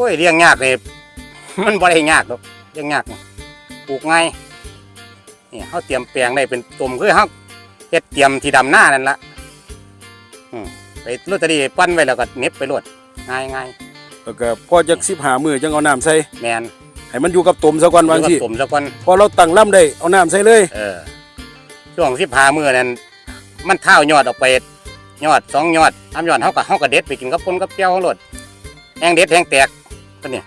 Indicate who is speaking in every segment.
Speaker 1: อ้ยเลี้ยงยากเลย มันบ่ได้ยากหรอกเลี้ยงยากนะปลูกง่ายนี่เขาเตรียมแปลงได้เป็นตุ่มคือเขาเฮ็ดเตรียมที่ดำหน้านั่นละอืมไปลอตเตอรี่ปั้นไว้แล้วก็เหน็บไปโลดง่ายง่าย
Speaker 2: แล้วก็พอจัก15มื้อจังเอาน้ำใส่
Speaker 1: แมน
Speaker 2: ให้มันอยู่กับตุ่มซะก่อนวาจัง
Speaker 1: อยู่
Speaker 2: ซี่
Speaker 1: กับตุ่มซะก่อน
Speaker 2: พอเราตั้งลำได้เอาน้ำใส่เลย
Speaker 1: เออช่วงสิบหามือนั้นมันเท้ายอดออกไปยอดสองยอดสามยอดเขาก็เขาก็เด็ดไปกินกับปนกับเปรี้ยวของรถแห้งเด็ดแห้งแตก ก็เนี่ย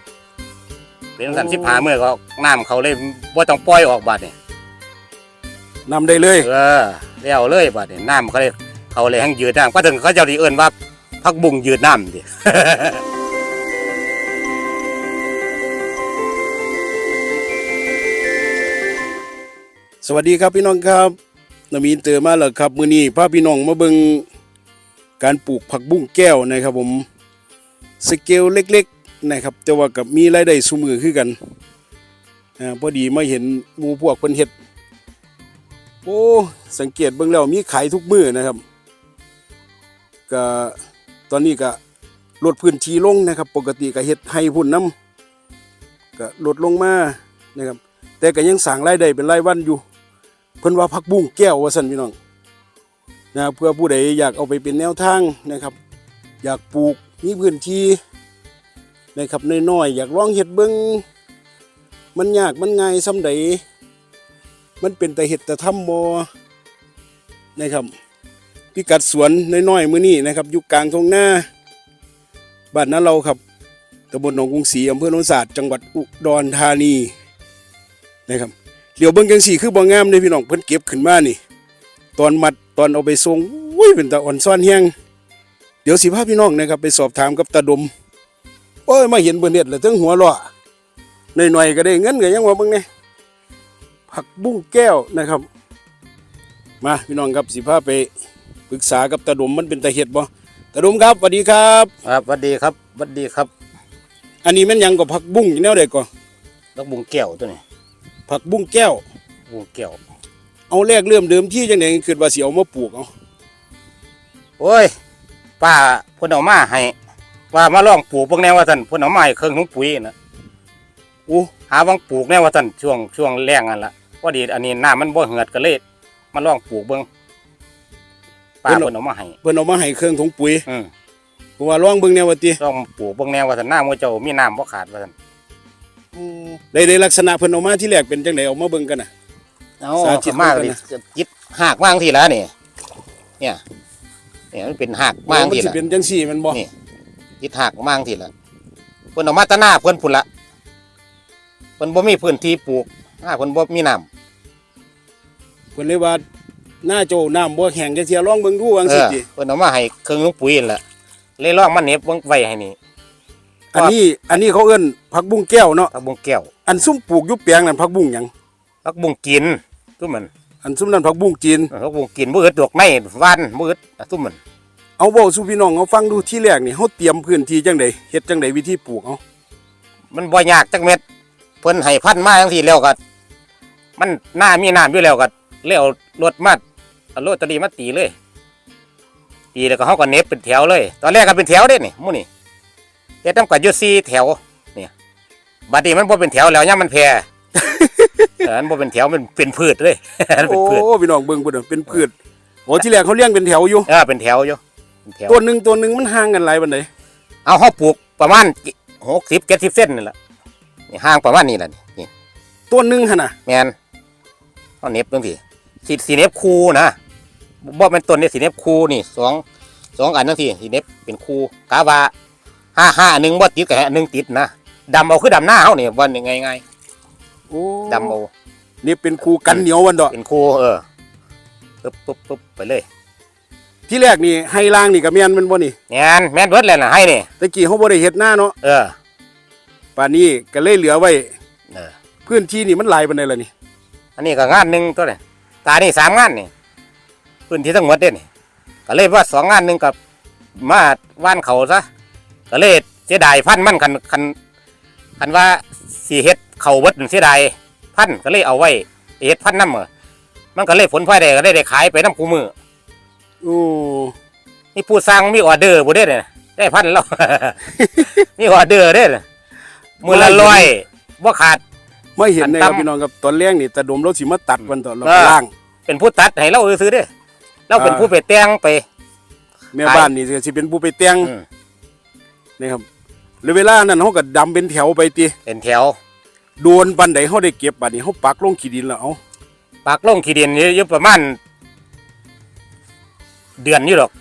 Speaker 1: เป็นสันสิบหามือก็น้ำเขาเลยบ่ต้องปล่อยออกบาดเนี่ย
Speaker 2: นำได้เลย
Speaker 1: เออเลี้ยวเลยบาดเนี่ยน้ำเขาเลยเขาเลยแห้งยืดน้ำก็ถึงเขาเจ้าดีเอิ้นว่าพักบุ้งยืดน้ำดิ
Speaker 2: สวัสดีครับพี่น้องครับนมีนเตอมาแล้วครับ มื้อนี้พาพี่น้องมาเบิ่งการปลูกผักบุ้งแก้วนะครับผม สเกลเล็กๆ นะครับ แต่ว่ากับมีรายได้ซุมือคือกันอ่าพอดีมาเห็นหมูพวกเพิ่นเฮ็ดโอ้สังเกตเบิ่งแล้วมีขายทุกมือนะครับก็ตอนนี้ก็ลดพื้นที่ลงนะครับ ปกติก็เฮ็ดให้พุ่นน้ำก็ลดลงมานะครับ แต่ก็ยังสั่งรายได้เป็นรายวันอยู่ เพิ่นว่าผักบุ้งแก้วว่าซั่นพี่น้องนะเพื่อผู้ใดอยากเอาไปเป็นแนวทางนะครับ อยากปลูกมีพื้นที่ นะครับน้อยๆอยากลองเฮ็ดเบิ่งมันยากมันง่ายส่ำใดมันเป็นแต่เฮ็ดแต่ทำบ่นะครับพิกัดสวนน้อยๆมื้อนี้นะครับอยู่กลางทุ่งนาบ้านนาเราครับตำบลหนองกรุงศรีอำเภอโนนศาสาดจังหวัดอุดรธานีนะครับเหลียวเบิ่งจังสีคือบ่งามเด้พี่น้องเพิ่นเก็บขึ้นมานี่ ตอนมัดตอนเอาไปส่งอุ้ยเป็นตาอ่อนซ่อนแฮงเดี๋ยวสิพาพี่น้องนะครับไปสอบถามกับตาดม โอ้ยมาเห็นเพิ่นเฮ็ดแล้วถึงหัวเราะหน่อยๆก็ได้เงินก็ยังว่าเบิ่งแหน่ผักบุ้งแก้วนะครับ มาพี่น้องครับสิพาไปปรึกษากับตาดมมันเป็นตาเฮ็ดบ่ตาดมครับสวัสดีครับ
Speaker 1: ครับสวัสดีครับสวัสดีครับ
Speaker 2: อันนี้แม่นหยังก็ผักบุ้งอยู่แนวใดก็
Speaker 1: ดอกบุ้งแก้วตัวนี้
Speaker 2: ผักบุ้งแก้ว
Speaker 1: บุ้งแก้ว
Speaker 2: เอาแรกเริ่มเดิมที่จังได๋คิดว่าสิเอามาปลูกเอา
Speaker 1: โอ้ยป้าเพิ่นเอามาให้ ว่ามาลองปลูกเบิ่งแนวว่าซั่นเพิ่นเอามาให้เครื่องถุงปุ๋ยนะ
Speaker 2: อู้
Speaker 1: หาวังปลูกแน่ว่าซั่นช่วงช่วงแรงนั่นล่ะพอดีอันนี้น้ามันบ่เหือดก็เลยมาลองปลูกเบิ่งป้าเพิ่นเอามาให้
Speaker 2: เพิ่นเอามาให้เครื่องถุงปุ๋ย
Speaker 1: อืม
Speaker 2: ผมว่าลองเบิ่งแนวว่าติ
Speaker 1: ลองปลูกเบิ่งแน่ว่าซั่นน้ามื้อเจ้ามีน้ำบ่ขาดว่าซั่น
Speaker 2: ได้ได้ลักษณะเพิ่นเอามาที่แรกเป็นจังไดเอามาเบิ่งกันน่ะ
Speaker 1: เอา
Speaker 2: สาธิต
Speaker 1: มาก
Speaker 2: เบิ่
Speaker 1: เล
Speaker 2: ง
Speaker 1: ย
Speaker 2: กันนะ
Speaker 1: จิตหากมางทีแล้วนี่เนี่ยเนี่ยมันเป็นหากมาง
Speaker 2: มัน
Speaker 1: ที
Speaker 2: สิ
Speaker 1: ละ
Speaker 2: เป็นจังซี่แมันบ่
Speaker 1: นี่ จิตหากมางทีละเพิ่นเอามาแตะหน้าเพิ่นพุ่นละเพิ่นบ่มีพื้นที่ปลูกหน้าเพิ่นบ่มีน้ำ
Speaker 2: เพิ่นเลยว่าหน้าโจน้ำบ่แห้งจังซี่ลองเบิ่งดูว่าจัง
Speaker 1: เอ
Speaker 2: ซี่
Speaker 1: อ
Speaker 2: ติ
Speaker 1: เพิ่นเอามาให้เครื่องปุ๋ยนั่นล่ะเลยลองมาเหน็บเบิ่งไว้ให้นี่
Speaker 2: อันนี้อันนี้เขาเอิ้นผักบุ้งแก้วเนาะ
Speaker 1: ผักบุ้งแก้ว
Speaker 2: อันซุ่มปลูกอยู่แปลงนั่นผักบุ้งหยัง
Speaker 1: ผักบุ้งกินทุกมัน
Speaker 2: อันซุ่มนั้นผักบุ้งจีน
Speaker 1: ผักบุ้งกินบ่อึดดอกไม้หวานบ่อึดทุกมัน
Speaker 2: เอาเว้าสู่พี่น้องเอาฟังดูที่แรกนี่เฮาเตรียมพื้นที่จังไดเฮ็ดจังไดวิธีปลูกเอา
Speaker 1: มันบ่ยากจักเม็ดเพิ่นให้พันธุ์มาจังซี่แล้วก็มันหน้ามีน้ำอยู่แล้วก็เลยเอารถมาเอารถตะลีมาตีเลยตีแล้วก็เฮาก็เหน็บเป็นแถวเลย ตอนแรกก็เป็นแถวเด้นี่หมู่นี่เฮ็ดนำกันอยู่4แถวเนี่ยบัดนี้มันบ่เป็นแถวแล้วยามมันแพร่เออมันบ่เป็นแถวมันเป็นพืชเลยมันเป็น
Speaker 2: โอ้
Speaker 1: พืช
Speaker 2: พี่น้องเบิ่งเบิ่งเด้อเป็นพืชโอ้ที่แรกเขาเลี้ยงเป็นแถวอยู่
Speaker 1: เออเป็นแถวอยู่เป็น แถว
Speaker 2: ตัวหนึงตัวหนึงมันห่างกันหลายปานใด
Speaker 1: เอาเฮาปลูกประมาณ60 70เซนนี่แหละนี่ห่างประมาณนี้แหละนี่
Speaker 2: ตัวหนึงหั่นน่ะ
Speaker 1: แมนเอาเน็บตรงที่สีสีเน็บคูนะบ่เป็นต้นเนี่ยสีเน็บคูนี่สองสองอันทั้งที่สีเน็บเป็นคูกาวาห้าห้าหนึ่งบ่ติดกับหนึ่งติดนะดำเอาคือดำหน้าเขาเนี่ยวันยังไงไง
Speaker 2: โอ้
Speaker 1: ดำเอา
Speaker 2: นี่เป็นครูกันเหนียววันดอก
Speaker 1: เป็นคูเออปุ๊บปุ๊บปุ๊บไปเลย
Speaker 2: ที่แรกนี่ให้ล่างนี่ก็แม่นแมันบ่นี่
Speaker 1: แมนแมนเบิดเลยนะให้นี่
Speaker 2: ตะกี้เขาบ่ได้เฮ็ดหน้าเนาะ
Speaker 1: เออ
Speaker 2: ป่านนี้ก็เลยเหลือไว้
Speaker 1: เออ
Speaker 2: พื้นที่นี่มันหลายปานใดล่ะนี่
Speaker 1: อันนี้ก็งานหนึ่งตัวเนี่ยตานี่สามงานนี่พื้นที่ทั้งหมดเด้นี่ก็เลยว่าสองงานหนึ่งกับมาว่านเขาซะก็เลยเสียดายพันธุ์มันคันคันคันว่าสีเฮ็ดเขาเบิดเสียดายพันธุ์ก็เลยเอาไว้เฮ็ดพันธุ์น้ำเออมันก็เลยผลพลอยได้ก็ได้ได้ขายไปน้ำคูมือ
Speaker 2: โอ้
Speaker 1: นี่ผู้สร้างมีออเดอร์บ่ได้เนี่ยได้พันธุ์แล้ว มีออเดอร์เด้อมือละร้อยบ่ขาด
Speaker 2: ไม่เห็นนะครับ
Speaker 1: อันต่ำ
Speaker 2: พี่น้องครับตอนแรกนี่ตาดมเราสิมาตัดวันต่อเรา
Speaker 1: เออ
Speaker 2: ล่าง
Speaker 1: เป็นผู้ตัดให้เราซื้อๆเด้อเราเป็น
Speaker 2: อ่า
Speaker 1: ผู้ไปแต่งไป
Speaker 2: แม่บ้านนี่สิเป็นผู้ไปแต่ง
Speaker 1: อืม
Speaker 2: นะครับแล้วเวลานั้นเฮาก็ดำเป็นแถวไปติ
Speaker 1: เป็นแถว
Speaker 2: โดนปันใดเฮาได้เก็บบัดนี้เฮาปักลงขี้ดินแล้วเอา
Speaker 1: ปากลงขี้ดินอยู่ประมาณ เดือนนี้ดอก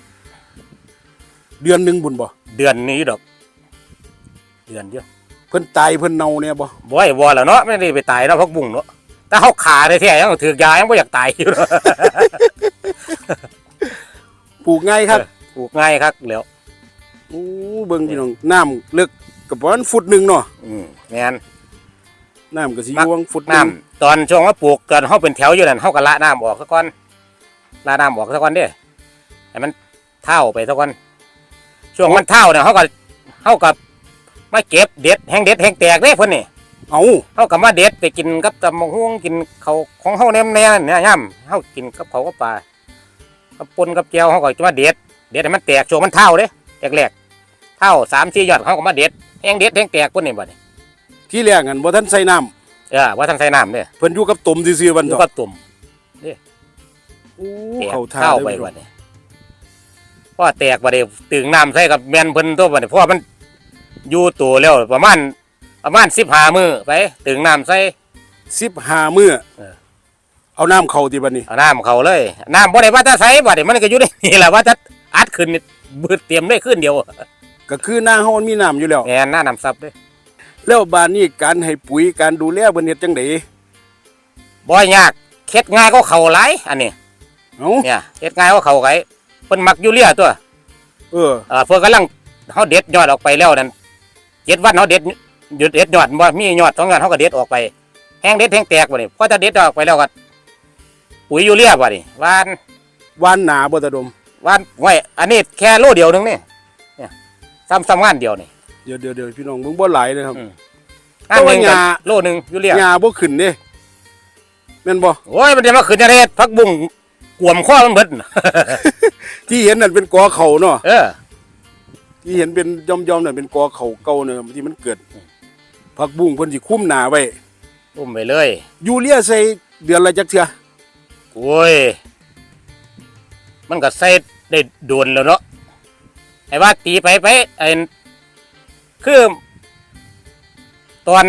Speaker 2: เดือนหนึงบุญบ่
Speaker 1: เดือนนี้ดอก เดือนเดียว
Speaker 2: เพิ่นตายเพิ่นเน่าเนี่ยบ่
Speaker 1: บ่ให้วอแล้วเนาะไม่ได้ไปตายแล้วพักบุ้งเนาะแต่เขาขาได้แท้ๆยังถือกยายังบ่อยากตายอยู่เนาะ
Speaker 2: ปลูกง่ายครับ
Speaker 1: ปลูกง่ายครับแล้ว
Speaker 2: โอ้เบิ่งพี่น้องน้ำลึกก็ประมาณฟุตหนึงเนาะ
Speaker 1: อืมแม่น
Speaker 2: น้ำก็สิอ
Speaker 1: มัก
Speaker 2: ยู่วังฟุตหนึ
Speaker 1: น้ำ
Speaker 2: ง
Speaker 1: ตอนช่วงว่าปลูกกันเฮาเป็นแถวอยู่นั่นเฮาก็ละน้ำออกซะก่อนละน้ำออกซะก่อนเด้ ให้มันเท่าไปซะก่อนช่วงมันเท่าเนี่ยเฮาก็เฮาก็มาเก็บเด็ดแห้งเด็ดแห้งแตกเด้เพิ่นนี่
Speaker 2: เอา
Speaker 1: เฮาก็มาเด็ดไปกินกับตำบักหุ่งกินเขาวของเฮาแนมๆเนี่ยย่ำเฮากินกับเขาวกับปลากับปนกับแก้วเฮาก็จะมาเด็ด เด็ดให้มันแตกช่วงมันเท่าเด้แรกๆเท่าสามสี่ยอดเฮาก็มาเด็ดแห้งเด็ดแห้งแตกพุ่นนี่บัดนี้
Speaker 2: ที่แรกอันบ่ทันใส่น้ำ
Speaker 1: เออว่าทันใส่น้ำเด้
Speaker 2: เพิ่นอยู่กับตุ่มซื่อๆวัน
Speaker 1: อยู่
Speaker 2: ต่อ
Speaker 1: กับตุ่ม
Speaker 2: โอ้
Speaker 1: แตก
Speaker 2: เข้าท่า
Speaker 1: เท่า
Speaker 2: เลย
Speaker 1: ไป
Speaker 2: พี่น้
Speaker 1: บั
Speaker 2: อง
Speaker 1: ดนี้ พอแตกบัดนี้ตึงน้ำใส่กับแมนเพิ่นตัวบัดนี้เพราะว่ามันอยู่ตัวแล้วประมาณประมาณสิบห้ามือไปตึงน้ำใส่
Speaker 2: 15มื้อ
Speaker 1: เออ
Speaker 2: เอาน้ำเข้าที่บัดนี้
Speaker 1: เอาน้ำเขาเลยน้ำบ่ได้ว่าจะใส่บัดนี้มันก็อยู่ในนี่แหละว่าจะอัดขึ้นนี่บืดเตรียมได้ขึ้นเดียว
Speaker 2: ก็คือหน้าเฮามันมีน้ำอยู่แล้ว
Speaker 1: แมนหน้าน้ำซับเด้
Speaker 2: แล้วบานนี้การให้ปุ๋ยการดูแลเพิ่นเฮ็ดจังได๋
Speaker 1: บ่ยากเฮ็ดง่ายก็เขาหลายอันนี้
Speaker 2: เอ้า
Speaker 1: เนี่ยเฮ็ดง่ายก็เขาไก เพิ่นมักอยู่เรียตัว
Speaker 2: เออ
Speaker 1: เออเพิ่นกำลังเฮาเด็ดยอดออกไปแล้วนั่นเจ็ดวันเฮาเด็ดหยุดเด็ดยอดบ่มียอดสองยอดเฮาก็เด็ดออกไปแห้งเด็ดแห้งแตกบ่นี่พอจะเด็ดออกไปแล้วก็ปุ๋ยยูเรียบ่นี่หวาน
Speaker 2: วานหนาบ่ตาดม
Speaker 1: หวานไว้อันนี้แค่โลเดียวนึงนี่เนี่ยซ้ำซ้ำงานเดียวนี่
Speaker 2: เดี๋ยวเดี๋ยวเดี๋ยวพี่น้องเบิ่งบ่หลายเลยครับ
Speaker 1: อืมงานหนึง
Speaker 2: แต่ว่าห
Speaker 1: ก็
Speaker 2: ญ้า
Speaker 1: โลหนึงยูเรีย
Speaker 2: หญ้าบ่ขึ้นเด้แม่นบ่
Speaker 1: โอ้ยมันจะมาขึ้นจะเฮ็ดพักบุ้งกวมข้อมันเบิดน่ะ
Speaker 2: ที่เห็นนั่นเป็นกอเขาเนาะ
Speaker 1: เออ
Speaker 2: ที่เห็นเป็นย่อมๆนั่นเป็นกอเขาเก่าเนอะที่มันเกิดผักบุ้งเพิ่นสิคุ้มหน้าไว้
Speaker 1: อุ้มไปเลย
Speaker 2: ยูเรียใส่เดือนละจักเทื่อ
Speaker 1: โอ้ย มันก็ใส่ได้โดนแล้วเนาะ ไอ้ว่าตีไปไปไอ้คือ ตอน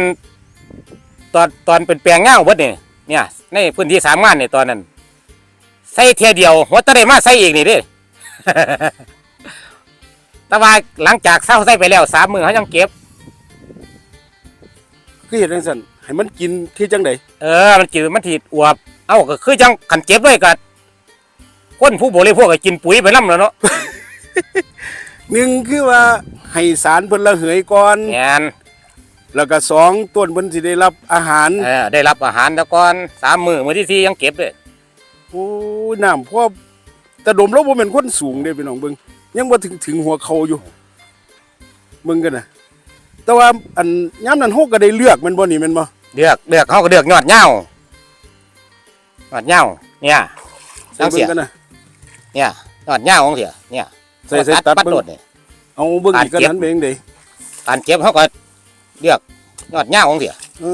Speaker 1: ตอนตอนเป็นแปลงเงาเบิดนี่เนี่ย ในพื้นที่สามงานนี่ตอนนั้น ใส่เทียเดียวหัวตะได้มาใส่อีกนี่เดิ แต่ว่าหลังจากเศร้าใส่ไปแล้วสามมือเขายังเก็บ
Speaker 2: คือเฮ็ดจังซั่นให้มันกินที่จังได
Speaker 1: เออ มันกินมันถีดอวบ เอ้าก็คือจังขันเก็บไว้กับคนผู้บริโภคก็กินปุ๋ยไปล่ำแล้วเนาะ
Speaker 2: หนึ่งคือว่าให้สารเพิ่นระเหยก่อน
Speaker 1: แงน
Speaker 2: แล้วก็สองต้นเพิ่นสิได้รับอาหาร
Speaker 1: เออได้รับอาหารแล้วก่อนสามมือมือที่สี่ยังเก็บเลย
Speaker 2: โอ้ยน้ำพ่อ แต่ดมเราบ่แม่นคนสูงเด้พี่น้องเบิ่งยังบ่ถึงถึงหัวเขาอยู่เบิ่งกันน่ะแต่ว่าอันยามนั้นเฮาก็ได้เลือกแมันบ่นี่แม่นบ่
Speaker 1: เลือกเลือกเขาก็เลือกยอดเหย้ายอดเหย้าเนี่ย
Speaker 2: ใส่
Speaker 1: จังเสี
Speaker 2: เบิ่
Speaker 1: ย
Speaker 2: งกันน่ะ
Speaker 1: เนี่ยยอดเหย้าของเสียเนี่ย
Speaker 2: ใส่ใส่ตัด
Speaker 1: ปัด
Speaker 2: เบิ่
Speaker 1: โด
Speaker 2: ง
Speaker 1: ดเนี่ย
Speaker 2: เอาเบิ่ง
Speaker 1: ตัด
Speaker 2: อีกกัน
Speaker 1: เก็บ
Speaker 2: นั้นเป็นจังได
Speaker 1: การเก็บเขาก็เลือกยอดเหย้าของเสีย
Speaker 2: เอ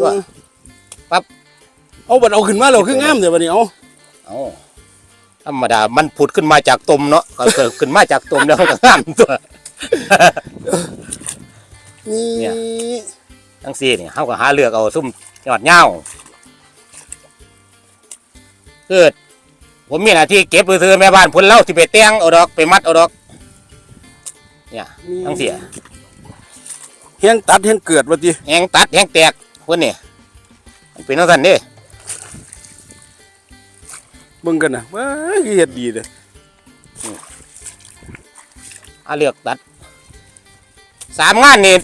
Speaker 1: ตั
Speaker 2: อ
Speaker 1: วปั๊บ
Speaker 2: เอาบัดเอาขึ้นมาแล้วคืองามเด้อบัดนี้เอา
Speaker 1: เอา ธรรมดา มันผุดขึ้นมาจากตมเนาะก็เกิดขึ้นมาจากตมแล้วมันก็งามตัว
Speaker 2: นี่
Speaker 1: เนี่ย ทั้งสี่เนี่ยเขาก็หาเลือกเอาซุ่มยอดเหย้าคือผมมีหน้าที่เก็บไปซื้อแม่บ้านพุ่นเล่าที่ไปเตียงเอาดอกไปมัดเอาดอก เนี่ย ทั้งเสีย
Speaker 2: เฮียงตัดเฮียงเกิดว่าติ
Speaker 1: แหงตัดแหงแตกพุ่นนี่มันเป็นทั้งสันนี่
Speaker 2: เบิ่งกันน่ะว้ายเฮ็ดดีเด้อ
Speaker 1: อาเลือกตัดสามงานนี่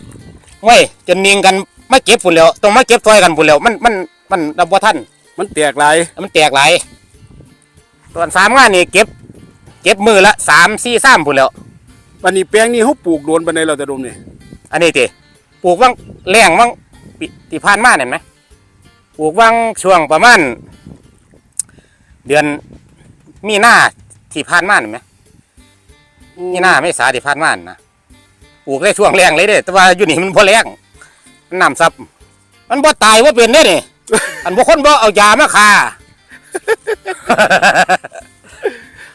Speaker 1: เว้ยจนนิ่งกันมาเก็บพุ่นแล้วต้องมาเก็บซอยกันพุ่นแล้วมันมันมันดับบ่ทัน
Speaker 2: มันแตกหลาย
Speaker 1: มันแตกหลายตอนสามงานนี่เก็บ เก็บมือละสามสี่สามพุ่นแล้ว
Speaker 2: วันนี้แปลงนี้เฮาปลูกโดนปานใดแล้วแต่ดมนี่
Speaker 1: อันนี้ติปลูกว่างแรงว่างปีที่ผ่านมาเห็นไหมปลูกว่างช่วงประมาณ เดือนมีหน้าที่ผ่านมาเห็นไหมมีหน้าไม่สาที่ผ่านมาน่ะปลูกได้ช่วงแรงเลยเด้แต่ว่าอยู่นี่มันพอแรงน้ำซับ มันบ่ตายว่าเป็นเด้นี่อันบ่คนบ่เอายามาฆ่า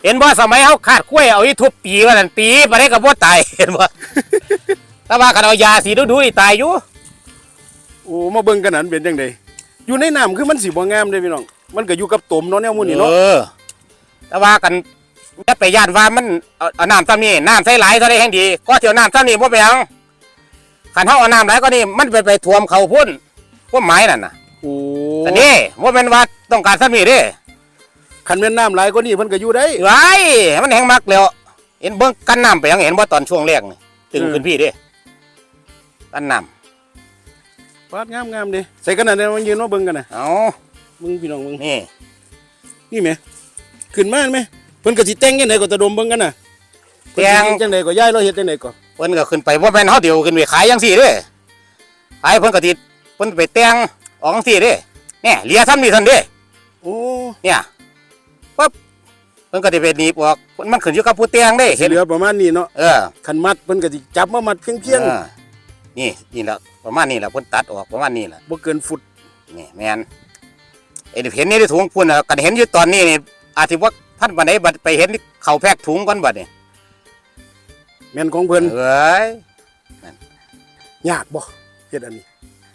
Speaker 1: เห็นบ่สมัยเฮาขาดกล้วยเอาอีทุบตีว่านั่นตีบ่ได้ก็บ่ตายเห็นบ่แต่ว่าคันเอายาสีดูๆนี่ตายอยู่
Speaker 2: โอ้มาเบิ่งกันนั้นเป็นจังไดอยู่ในน้ำคือมันสิบ่งามเด้พี่น้อง มันก็อยู่กับตมเนาะแนวหมู่นี่เนาะ
Speaker 1: เออแต่ว่ากันจะไปย่านว่ามันเอาเอาน้ำซ้ำนี่น้ำใส่หลายเท่าใดแห่งดีก็เที่ยวน้ำซ้ำนี่บ่เป็นหยังคันเฮาเอาน้ำหลายก็นี่มันไปไปท่วมเขาพุ่นพวกไม้นั่นน่ะ
Speaker 2: โอ้
Speaker 1: อันนี้ว่าเป็นว่าต้องการซ้ำนี่เด้
Speaker 2: คันแม่นน้ำหลายกว่านี้เพิ่นก็อยู่ได้
Speaker 1: ไว้มันแห้งมักแล้วเห็นเบิ่งกันน้ำไปยังเห็นว่าตอนช่วงแรกนี่ตึง
Speaker 2: อืม
Speaker 1: ขึ้นพี่เด้กันน้
Speaker 2: ปาดงามๆเด้ใส่กันนั่นเด้มันยืนมาเบิ่งกันน่ะำ
Speaker 1: เอา
Speaker 2: มึงพี่น้องมึง
Speaker 1: นี่
Speaker 2: นี่แหมขึ้นมาไหมเพิ่นก็สิแต่งจังไดก็ตะดมเบิ่งกันน่ะเพิ่น
Speaker 1: แต
Speaker 2: สิ
Speaker 1: ง
Speaker 2: เฮ็ดจังไดก็ย้ายเราเฮ็ดจังไดก็
Speaker 1: เพิ่นก็ขึ้นไปว่าเป็นเฮาเดียวขึ้นไปขายจังซี่เด้ขายเพิ่นก็ติดเพิ่นไปแต่งออกจังซี่เด้เนี่ยเหลียซ้ำนี่ซั่นเด้
Speaker 2: โอ้
Speaker 1: เนี่ยปั๊บเพิ่นก็ได้ไปหนีบออกมันขึ้นอยู่กับผู้แต่งเด้
Speaker 2: สิ
Speaker 1: เห็น
Speaker 2: เหลือประมาณนี้เนาะ
Speaker 1: เออ
Speaker 2: คันมัดเพิ่นก็สิจับมามัดเพียง
Speaker 1: ออนี่นี่แหละประมาณนี้แหละเพิ่นตัดออกประมาณนี้แหละ
Speaker 2: ๆบ่เกินฟุต
Speaker 1: นี่แม่น ไอ้ที่เห็นนี่ในถุงพุ่นน่ะกันเห็นอยู่ตอนนี้นี่อาจสิว่าพันบันไดบัดไปเห็นเขาแพกถุงก่อนบัดนี่
Speaker 2: แม่นของเพิ่น
Speaker 1: เอ้ย
Speaker 2: ยากบ่เฮ็ดอันนี้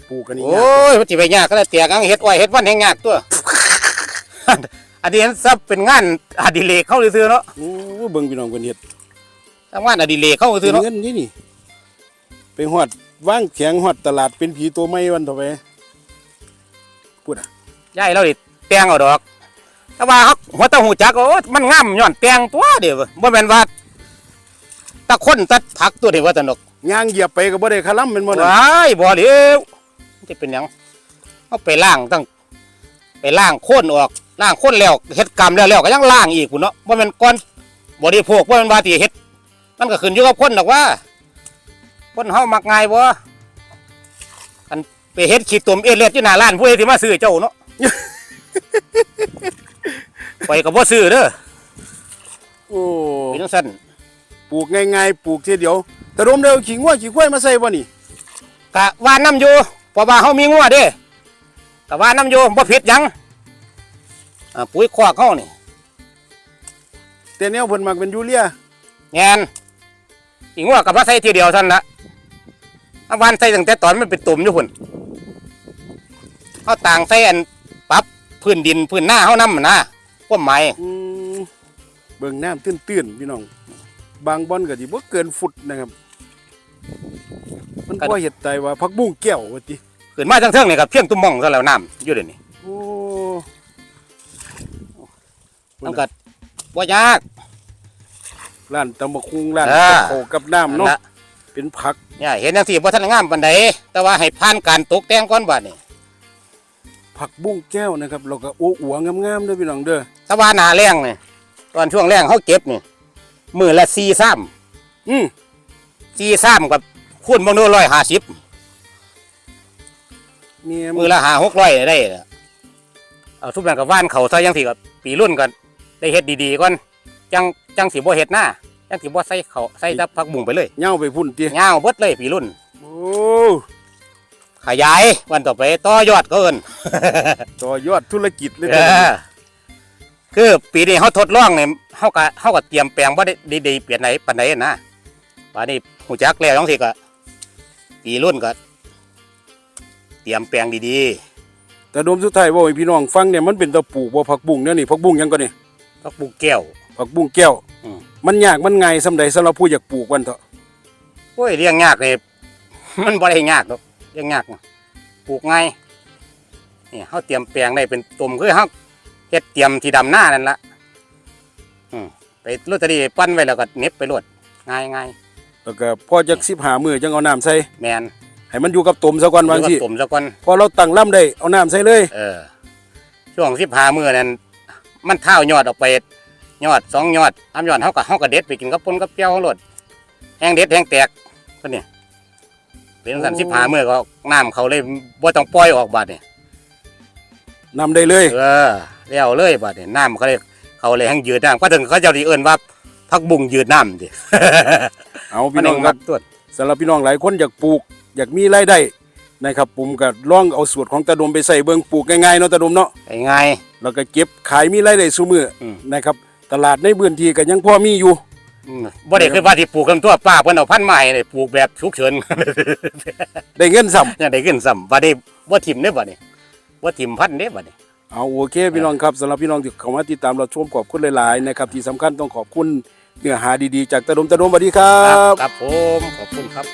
Speaker 2: ปลูกอันนี้
Speaker 1: โอ้
Speaker 2: ยาก
Speaker 1: ยมันสิไปยากก็ได้เตียกังเฮ็ดอ้อยเฮ็ดวันแห่งยากตัวอันนี้ซับเป็นงานอดิเรกเข้าซื่อๆเนาะ
Speaker 2: โอ้เบิ่งพี่น้องเพิ่นเฮ็ด
Speaker 1: ทำงานอดิเรกเข้าซื่อๆ
Speaker 2: เป็น
Speaker 1: เนาะ
Speaker 2: เงินนี่นี่ไปฮอดวางแข็งฮอดตลาดเป็นผีตัวใหม่วันต่อไปพูดอะ
Speaker 1: ยายเราดิแต่งเอาดอก แต่ว่าเขาหัวตาหูจักโอ้มันงามย้อนแต่งตัวเดียวบ่แม่นว่าตะคนตัดผักตัวเดียวว่าตะนก
Speaker 2: ย่างเหยียบไปก็บ่ได้คลัมแม่นบ่น่ะ
Speaker 1: ว้ายบ่เดียวมันจะเป็นหยังเอาไปล้างตั้งไปล้างโค่นออกล้างโค่นแล้วเฮ็ดกรรมแล้วแล้วก็ยังล้างอีกพุ่นเนาะบ่แม่นก่อนบ่ได้พวกบ่แม่นว่าสิเฮ็ดมันก็ขึ้นอยู่กับคนดอกว่าคนเฮามักง่ายบ่อันไปเฮ็ดขี้ตุ่มเอเล็ดอยู่หน้าร้านผู้ใดสิมาซื้อเจ้าเนาะ ไปก็บ่ซื้อเด้อ
Speaker 2: โอ้
Speaker 1: เป็นจังซั่น
Speaker 2: ปลูกง่ายๆปลูกทีเดียว แต่รวมเดียวขี้งัวขี้ควายมาใส่บ่นี่
Speaker 1: กะว่าน้ำอยู่เพราะว่าเฮามีงัวเด้กะว่าน้ำอยู่บ่ผิดหยังอ่าปุ๋ยคอกเฮานี่
Speaker 2: แต่แนวเพิ่นมักเป็นยูเรีย
Speaker 1: แงนอีงัวกับว่าใส่ทีเดียวเท่านนละเอาวานใส่ตั้งแต่ตอนมันเป็นตุ่มอยู่พุ่นเอาต่างใส่อันปรับ พื้นดินพื้นหน้าเฮานำนะความหมาย
Speaker 2: อืมเบิ่งน้ำตื้นๆพี่น้อง บางบ่อนก็สิบ่เกินฟุตนะครับ มันบ่เฮ็ดตายว่าผักบุ้งแก้วว่าติ
Speaker 1: ขึ้นมาทั้งเทิงนี่กับเพียงตุ้มหมองซะแล้วน้ำอยู่เดี๋ยวนี้
Speaker 2: โอ้
Speaker 1: มันก็บ่ยาก
Speaker 2: ร้านตำบักคุงร้าน
Speaker 1: อ่า
Speaker 2: กับข้าวกับน้ำ
Speaker 1: นั่น
Speaker 2: เนาะ
Speaker 1: ละ
Speaker 2: เป็นผัก
Speaker 1: เนี่ยเห็นจังซี่บ่ทันได้งามปานใดแต่ว่าให้ผ่านการตกแต่งก่อนบัดนี้
Speaker 2: ผักบุ้งแก้วนะครับแล้วก็อ้วๆงามๆเด้อพี่น้องเด้อ
Speaker 1: แต่ว่าหน้าแรงนี่ตอนช่วงแรงเฮาเก็บนี่มื้อละ4ซ้ำ
Speaker 2: อืม
Speaker 1: สี่สามกับคูณบางโน้ร้อยห้าสิบ
Speaker 2: เมีย
Speaker 1: มือละห้าหกร้อยได้น่ะเอาทุกอย่างกับว่านเขาซะยังสิกับปีรุ่นกันได้เฮ็ดดีๆก่อนจังจังสิบ่เฮ็ดหน้าจังสิบ่ใส่เขาใส่ตับผักบุ้งไปเลย
Speaker 2: เหย้าไปพุ่นติ
Speaker 1: ยาวเบิดเลยปีรุ่น
Speaker 2: โอ้
Speaker 1: ขยายวันต่อไปต่อยอดก็เอิน
Speaker 2: ต่อยอดธุรกิจเลย
Speaker 1: เอ
Speaker 2: เด้อ
Speaker 1: อคือปีนี้เขาทดลองเนี่ยเขาก็เขาก็เตรียมแปลงว่าได้ดีๆเปลี่ยนไหนปานไหนนะป่านนี้หูจักแล้วจังสิก็ปีรุ่นก็เตรียมแปลงดี
Speaker 2: แต่โดมสุดท้ายเว่าให้พี่น้องฟังเนี่ยมันเป็นตะปลูกบ่ผักบุ้งเนี่ยนี่ผักบุ้งหยังก็นี่
Speaker 1: ๆผักบุ้งแก้ว
Speaker 2: ผักบุ้งแก้ว
Speaker 1: อืม
Speaker 2: มันยากมันง่ายสำใดสำหรับผู้อยากปลูกวันเถอะ
Speaker 1: โอ้ยเลี้ยงยากเลยมันบ่ได้ยากหรอก เลี้ยงยากปลูกง่ายนี่เขาเตรียมแปลงได้เป็นตุ่มคือเขาเฮ็ดเตรียมที่ดำหน้านั่นละอืมไปลอตเตอรี่ปั้นไว้แล้วก็เหน็บไปโลดง่ายง่าย
Speaker 2: แล้วก็พอจัก15มื้อจังเอาน้ำใส่
Speaker 1: ๆแมน
Speaker 2: ให้มันอยู่กับตมซะก่อนว่า
Speaker 1: แล้ว
Speaker 2: สิ
Speaker 1: ก็ตุ่มซะก่อน
Speaker 2: พอเราตั้งลำได้เอาน้ำใส่เลย
Speaker 1: เออช่วงสิบห้ามื้อนั้นมันเท่ายอดออกไปยอดสองยอดสามยอดเขาก็เขาก็เด็ดไปกินกับปนกับเปรี้ยวเขาโลดแห้งเด็ดแห้งแตกก็เนี่ย เป็นสันสิบห้ามื้อก็น้ำเขาเลยบ่ต้องปล่อยออกบาดนี่
Speaker 2: นำได้เลย
Speaker 1: เออเลี้ยวเลยบาดนี่น้ำเขาเลยเขาเลยแห้งยืดน้ำก็ถึงเขาเจ้าดีเอิ้นว่าพักบุ้งยืดน้ำดิ
Speaker 2: เอา
Speaker 1: มั
Speaker 2: พี่
Speaker 1: น
Speaker 2: น้
Speaker 1: เอ
Speaker 2: อง
Speaker 1: ง
Speaker 2: ค
Speaker 1: มั
Speaker 2: รับ
Speaker 1: กตัว
Speaker 2: สำหรับพี่น้องหลายคนอยากปลูก อยากมีรายได้นะครับผมก็ลองเอาสูตรของตาดมไปใส่เบิ่งปลูกง่ายๆเนาะตาดมเนาะ
Speaker 1: ง่าย
Speaker 2: แล้วก็เก็บขายมีรายได้ซุมื้อ
Speaker 1: อืม
Speaker 2: นะครับ ตลาดในพื้นที่ก็ยังพอมีอยู่
Speaker 1: ๆอืม บ่ได้คือว่าที่ปลูกกันตัวป้าเพิ่นเอาพันธุ์มาให้ได้ปลูกแบบฉุกเฉิน
Speaker 2: ได้เงินซ้ำ
Speaker 1: ยังได้ขึ้นซ้ำบ่ได้บ่ถิ่มเด้อบัดนี้บ่ถิ่มพันธุ์เด้อบัดนี้
Speaker 2: เอาโอเคพี่น้องครับสำหรับพี่น้องที่เข้ามาติดตามเราชมขอบคุณหลายๆนะครับที่สำคัญต้องขอบคุณเนื้อหาดีๆ จากตาดมตาดมสวัสดีครั
Speaker 1: ครับ บครับผมขอบคุณครับ